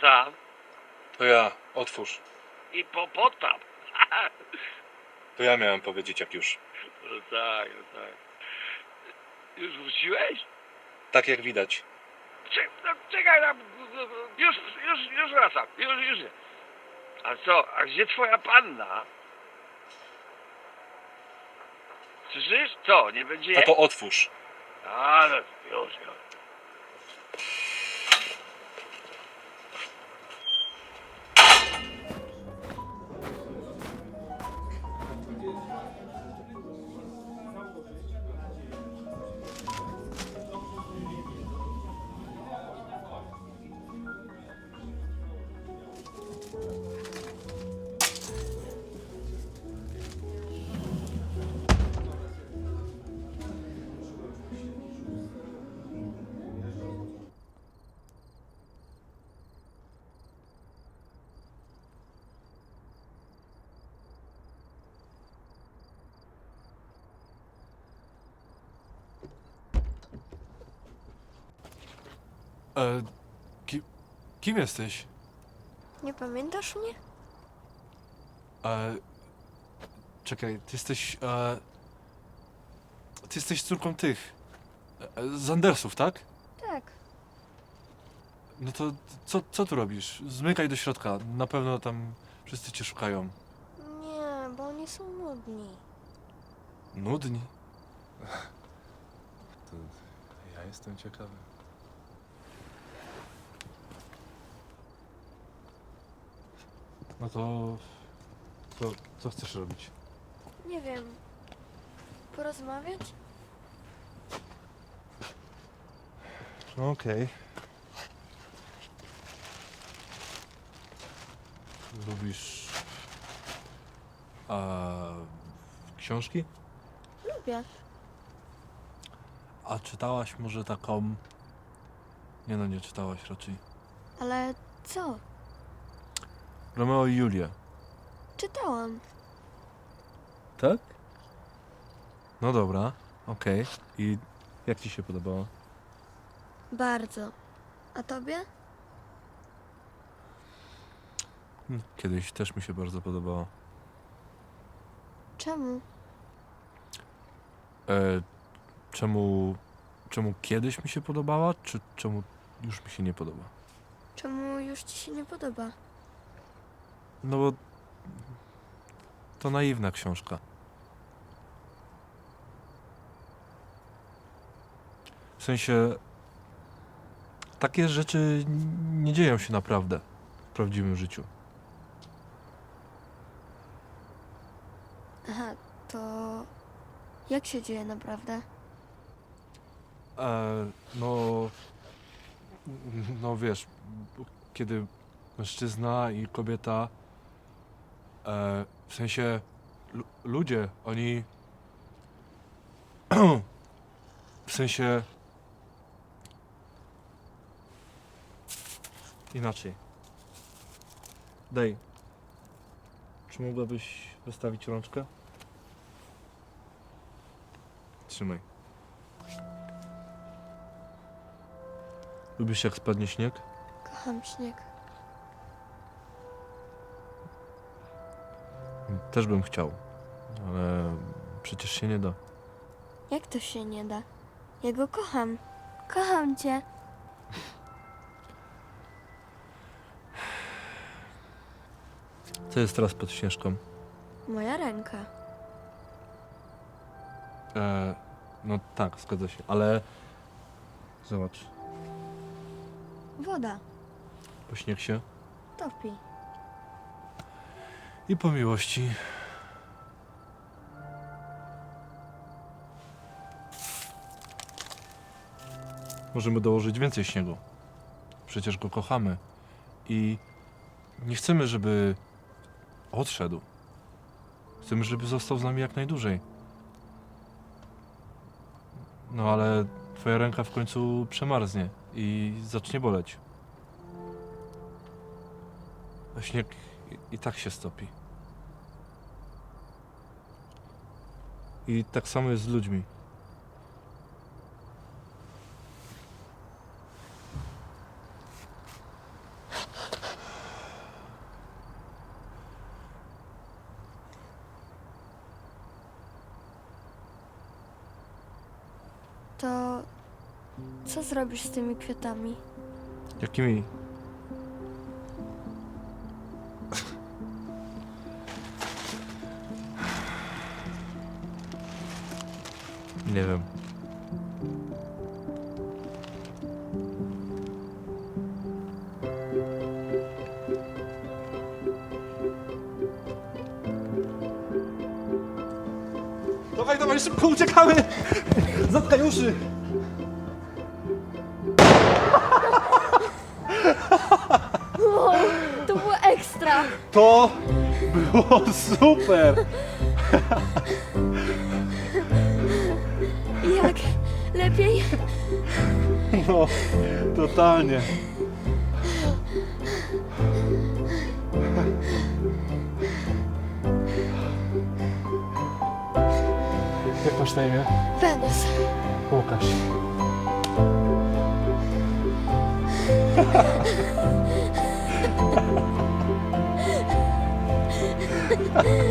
tam? To ja, otwórz. I po potam. To ja miałem powiedzieć jak już. No tak, no tak. Już wróciłeś? Tak jak widać. Czek, no, czekaj tam. Już, już, już wracam. Już, już. A co, a gdzie twoja panna? Słyszysz? Co, nie będzie jej? Tato, otwórz. A, no, już, już. E, ki, kim jesteś? Nie pamiętasz mnie? E, czekaj, ty jesteś. E, ty jesteś córką tych. E, Zandersów, tak? Tak. No to co, co tu robisz? Zmykaj do środka. Na pewno tam wszyscy cię szukają. Nie, bo oni są nudni. Nudni. To ja jestem ciekawy. No to. To co chcesz robić? Nie wiem. Porozmawiać? No okej. Lubisz. A, książki? Lubię. A czytałaś może taką. Nie no, nie czytałaś raczej. Ale co? Romeo i Julię. Czytałam. Tak? No dobra, okej. I jak ci się podobało? Bardzo. A tobie? Hmm, Kiedyś też mi się bardzo podobało. Czemu? E, czemu. Czemu kiedyś mi się podobała, czy czemu już mi się nie podoba? Czemu już ci się nie podoba? No bo. To naiwna książka. W sensie. Takie rzeczy nie dzieją się naprawdę w prawdziwym życiu. Aha, to jak się dzieje naprawdę? E, no. No wiesz, kiedy mężczyzna i kobieta. E, w sensie lu- ludzie, oni. w sensie. Inaczej. Daj. Czy mogłabyś wystawić rączkę? Trzymaj. Lubisz jak spadnie śnieg? Kocham śnieg. Też bym chciał, ale przecież się nie da. Jak to się nie da? Ja go kocham. Kocham cię. Co jest teraz pod śnieżką? Moja ręka. E, no tak, zgadza się, ale zobacz, Woda. po śnieg się Topi. I po miłości. Możemy dołożyć więcej śniegu. Przecież go kochamy i nie chcemy, żeby odszedł. Chcemy, żeby został z nami jak najdłużej. No ale twoja ręka w końcu przemarznie i zacznie boleć. A śnieg i, i tak się stopi. I tak samo jest z ludźmi. To co zrobisz z tymi kwiatami? Jakimi Nie wiem. Dawaj, dawaj, szybko uciekamy! Zatkaj uszy! Wow, to było ekstra! To było super! Lepiej? No, totalnie. Jak masz na imię? Wenus. Łukasz.